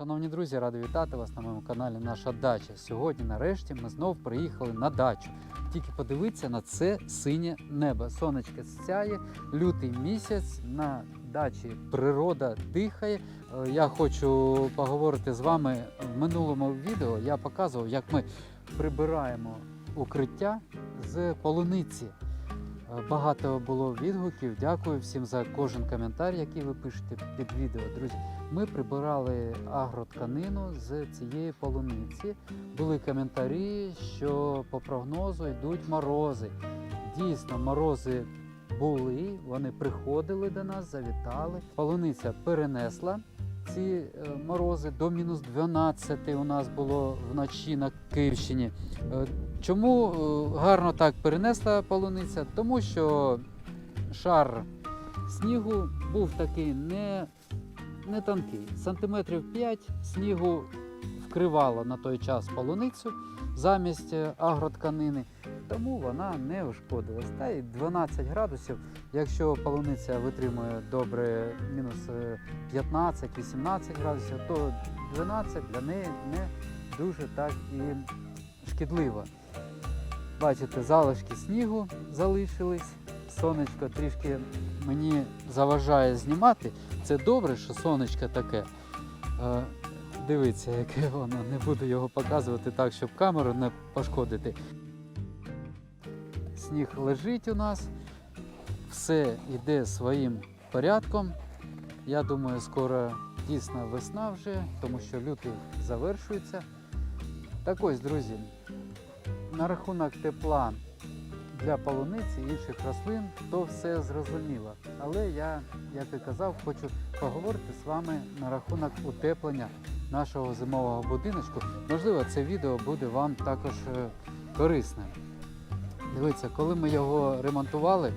Шановні друзі, радий вітати вас на моєму каналі Наша дача. Сьогодні, нарешті, ми знов приїхали на дачу. Тільки подивіться на це синє небо. Сонечко сяє, лютий місяць на дачі природа дихає. Е, Я хочу поговорити з вами в минулому відео. Я показував, як ми прибираємо укриття з полуниці. Багато було відгуків. Дякую всім за кожен коментар, який ви пишете під відео. Друзі, ми прибирали агротканину з цієї полуниці. Були коментарі, що по прогнозу йдуть морози. Дійсно, морози були, вони приходили до нас, завітали. Полуниця перенесла ці е, морози до мінус 12 у нас було вночі на Київщині. Е, Чому е, гарно так перенесла полуниця? Тому що шар снігу був такий не, не тонкий. Сантиметрів 5 снігу вкривало на той час полуницю замість е, агротканини, тому вона не ушкодилась. Та й 12 градусів, якщо полуниця витримує добре мінус е, 15-18 градусів, то 12 для неї не дуже так і шкідливо. Бачите, залишки снігу залишились. Сонечко трішки мені заважає знімати. Це добре, що сонечко таке. Дивіться, яке воно. Не буду його показувати так, щоб камеру не пошкодити. Сніг лежить у нас, все йде своїм порядком. Я думаю, скоро дійсно весна вже, тому що лютий завершується. Так ось, друзі, на рахунок тепла для полуниці і інших рослин, то все зрозуміло. Але я, як і казав, хочу поговорити з вами на рахунок утеплення нашого зимового будиночку. Можливо, це відео буде вам також е, корисним. Дивіться, коли ми його ремонтували,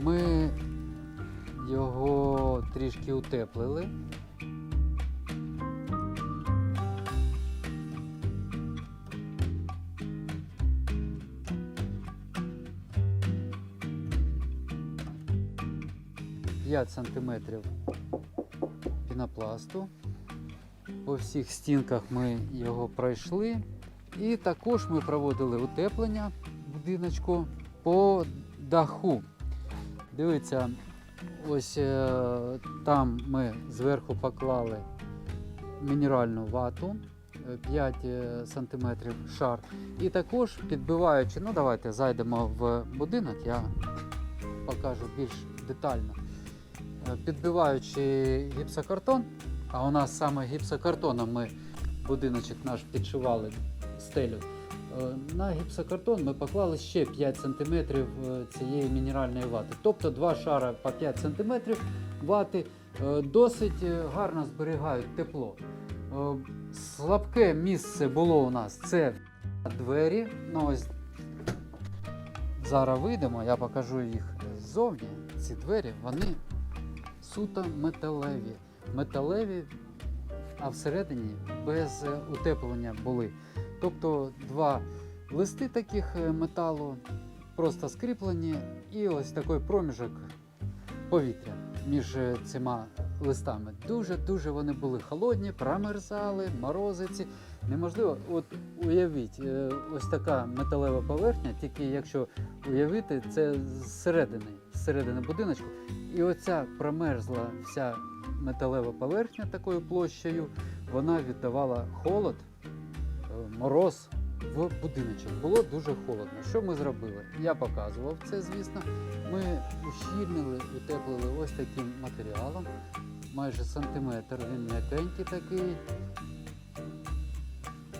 ми його трішки утеплили. П'ять сантиметрів пінопласту. По всіх стінках ми його пройшли. І також ми проводили утеплення будиночку по даху. Дивіться, ось е, там ми зверху поклали мінеральну вату е, 5 е, см шар. І також підбиваючи, ну давайте зайдемо в будинок, я покажу більш детально. Е, Підбиваючи гіпсокартон, а у нас саме гіпсокартоном ми будиночок наш підшивали стелю. Е, На гіпсокартон ми поклали ще 5 см цієї мінеральної вати. Тобто два шара по 5 см вати е, досить е, гарно зберігають тепло. Е, Слабке місце було у нас це двері. Ну, ось зараз вийдемо, я покажу їх ззовні. Ці двері, вони суто металеві. Металеві, а всередині без е, утеплення були. Тобто два листи таких е, металу просто скріплені, і ось такий проміжок повітря між е, цими листами. Дуже-дуже вони були холодні, промерзали, морозиці. Неможливо, от уявіть, ось така металева поверхня, тільки якщо уявити, це зсередини, зсередини будиночку. І оця промерзла вся металева поверхня такою площею, вона віддавала холод, е, мороз в будиночок. Було дуже холодно. Що ми зробили? Я показував це, звісно. Ми ущільнили, утеплили ось таким матеріалом. Майже сантиметр він м'якенький такий.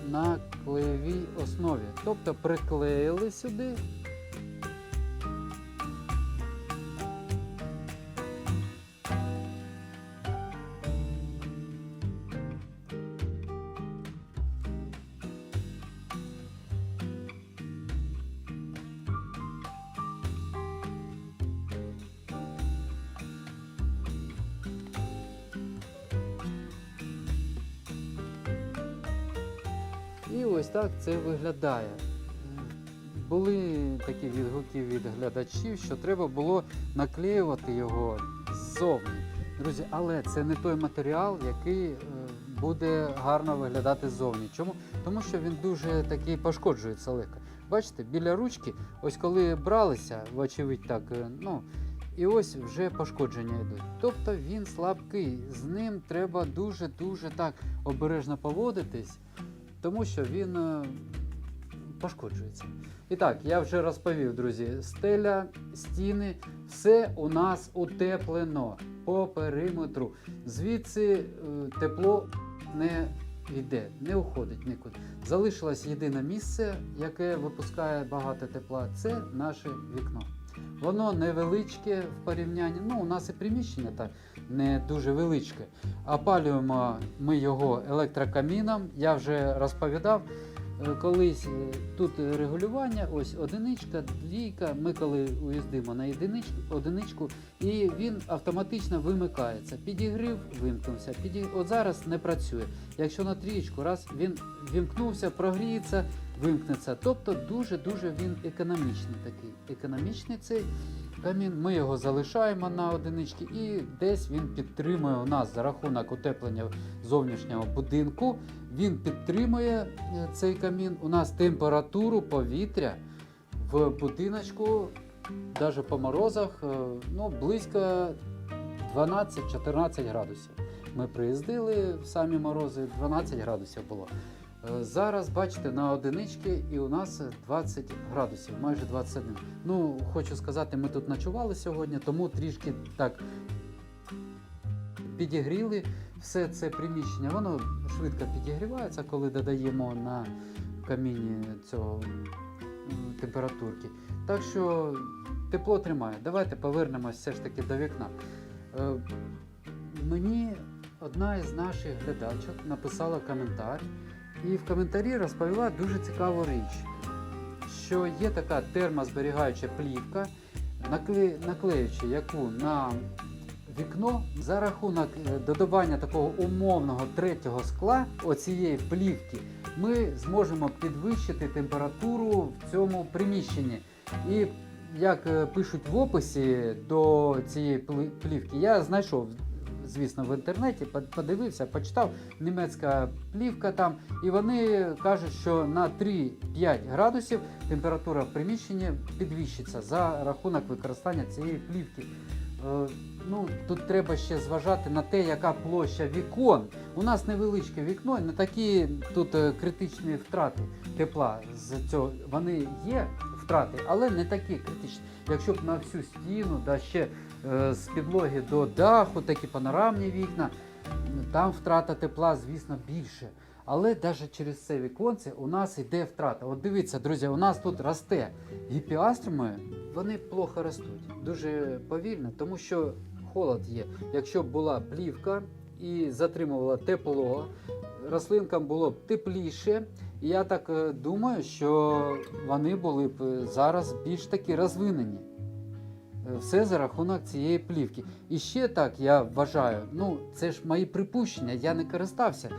На клеєвій основі. Тобто приклеїли сюди І ось так це виглядає. Були такі відгуки від глядачів, що треба було наклеювати його ззовні. Друзі, але це не той матеріал, який е, буде гарно виглядати ззовні. Чому? Тому що він дуже такий пошкоджується легко. Бачите, біля ручки, ось коли бралися, вочевидь так, е, ну. І ось вже пошкодження йдуть. Тобто він слабкий, з ним треба дуже-дуже так обережно поводитись, тому що він е, пошкоджується. І так, я вже розповів, друзі, стеля, стіни, все у нас утеплено по периметру. Звідси е, тепло не йде, не уходить нікуди. Залишилось єдине місце, яке випускає багато тепла, це наше вікно. Воно невеличке в порівнянні. Ну, у нас і приміщення так не дуже величке. Опалюємо ми його електрокаміном. Я вже розповідав. е, Колись е, тут регулювання, ось одиничка, двійка. Ми коли уїздимо на одиничку, одиничку, і він автоматично вимикається. Підігрів, вимкнувся. Піді... От зараз не працює. Якщо на трієчку, раз він вімкнувся, прогріється, вимкнеться. Тобто дуже-дуже він економічний такий. Економічний цей камін. Ми його залишаємо на одинички і десь він підтримує у нас за рахунок утеплення зовнішнього будинку. Він підтримує е, цей камін. У нас температуру повітря в будиночку, навіть по морозах, е, ну, близько 12-14 градусів. Ми приїздили в самі морози, 12 градусів було. Е, Зараз бачите на одинички і у нас 20 градусів, майже 21. Ну, хочу сказати, ми тут ночували сьогодні, тому трішки так підігріли все це приміщення. Воно швидко підігрівається, коли додаємо на каміні цього температурки. Так що тепло тримає. Давайте повернемось все ж таки до вікна. Е, Мені одна із наших глядачок написала коментар і в коментарі розповіла дуже цікаву річ, що є така термозберігаюча плівка, накле- наклеючи яку на вікно за рахунок е, додавання такого умовного третього скла оцієї плівки, ми зможемо підвищити температуру в цьому приміщенні. І як е, пишуть в описі до цієї плівки, я знайшов. Звісно, в інтернеті подивився, почитав німецька плівка там, і вони кажуть, що на 3-5 градусів температура в приміщенні підвищиться за рахунок використання цієї плівки. Е, ну, тут треба ще зважати на те, яка площа вікон. У нас невеличке вікно, не такі тут е, критичні втрати тепла з цього. Вони є втрати, але не такі критичні. Якщо б на всю стіну, да ще з підлоги до даху, такі панорамні вікна, там втрата тепла, звісно, більше. Але навіть через це віконце у нас йде втрата. От дивіться, друзі, у нас тут росте гіпіаструми, вони плохо ростуть, дуже повільно, тому що холод є. Якщо б була плівка і затримувала тепло, рослинкам було б тепліше. І я так е, думаю, що вони були б е, зараз більш таки розвинені. Е, Все за рахунок цієї плівки. І ще так я вважаю, ну це ж мої припущення, я не користався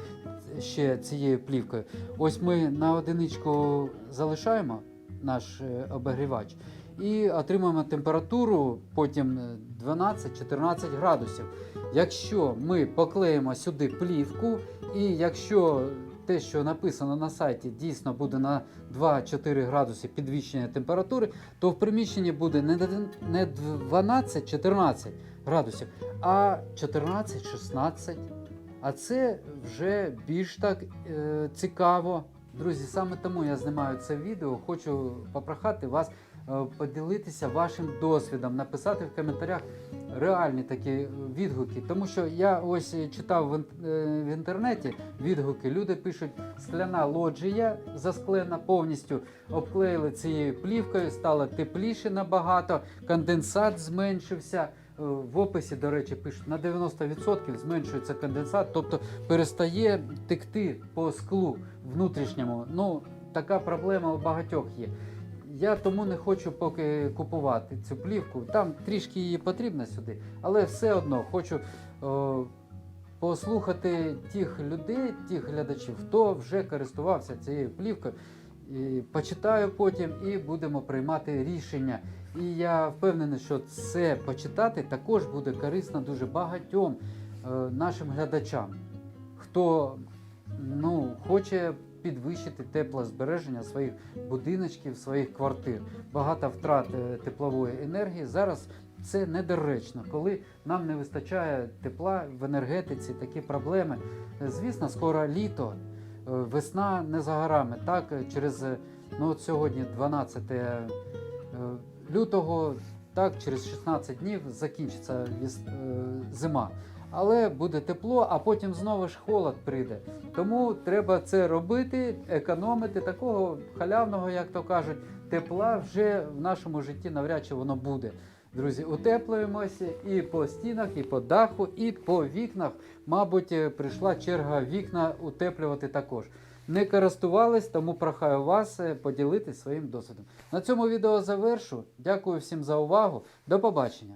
ще цією плівкою. Ось ми на одиничку залишаємо наш е, обігрівач і отримуємо температуру потім е, 12-14 градусів. Якщо ми поклеїмо сюди плівку, і якщо те, що написано на сайті, дійсно буде на 2-4 градуси підвищення температури, то в приміщенні буде не 12-14 градусів, а 14-16. А це вже більш так е, цікаво. Друзі, саме тому я знімаю це відео. Хочу попрохати вас е, поділитися вашим досвідом, написати в коментарях реальні такі е, відгуки. Тому що я ось читав в, е, в інтернеті відгуки. Люди пишуть, скляна лоджія засклена повністю обклеїли цією плівкою, стало тепліше набагато, конденсат зменшився. Е, В описі, до речі, пишуть на 90% зменшується конденсат, тобто перестає текти по склу внутрішньому. Ну, така проблема у багатьох є. Я тому не хочу поки купувати цю плівку. Там трішки її потрібно сюди, але все одно хочу о, послухати тих людей, тих глядачів, хто вже користувався цією плівкою. І почитаю потім і будемо приймати рішення. І я впевнений, що це почитати також буде корисно дуже багатьом е, нашим глядачам. хто ну, хоче підвищити теплозбереження своїх будиночків, своїх квартир. Багато втрат е, теплової енергії. Зараз це недоречно, коли нам не вистачає тепла в енергетиці, такі проблеми. Е, Звісно, скоро літо, е, весна не за горами. Так, через ну, от сьогодні 12 е, лютого, так, через 16 днів закінчиться зима. Але буде тепло, а потім знову ж холод прийде. Тому треба це робити, економити. Такого халявного, як то кажуть, тепла вже в нашому житті навряд чи воно буде. Друзі, утеплюємося і по стінах, і по даху, і по вікнах. Мабуть, прийшла черга вікна утеплювати також. Не користувались, тому прохаю вас е, поділитись своїм досвідом. На цьому відео завершу. Дякую всім за увагу. До побачення.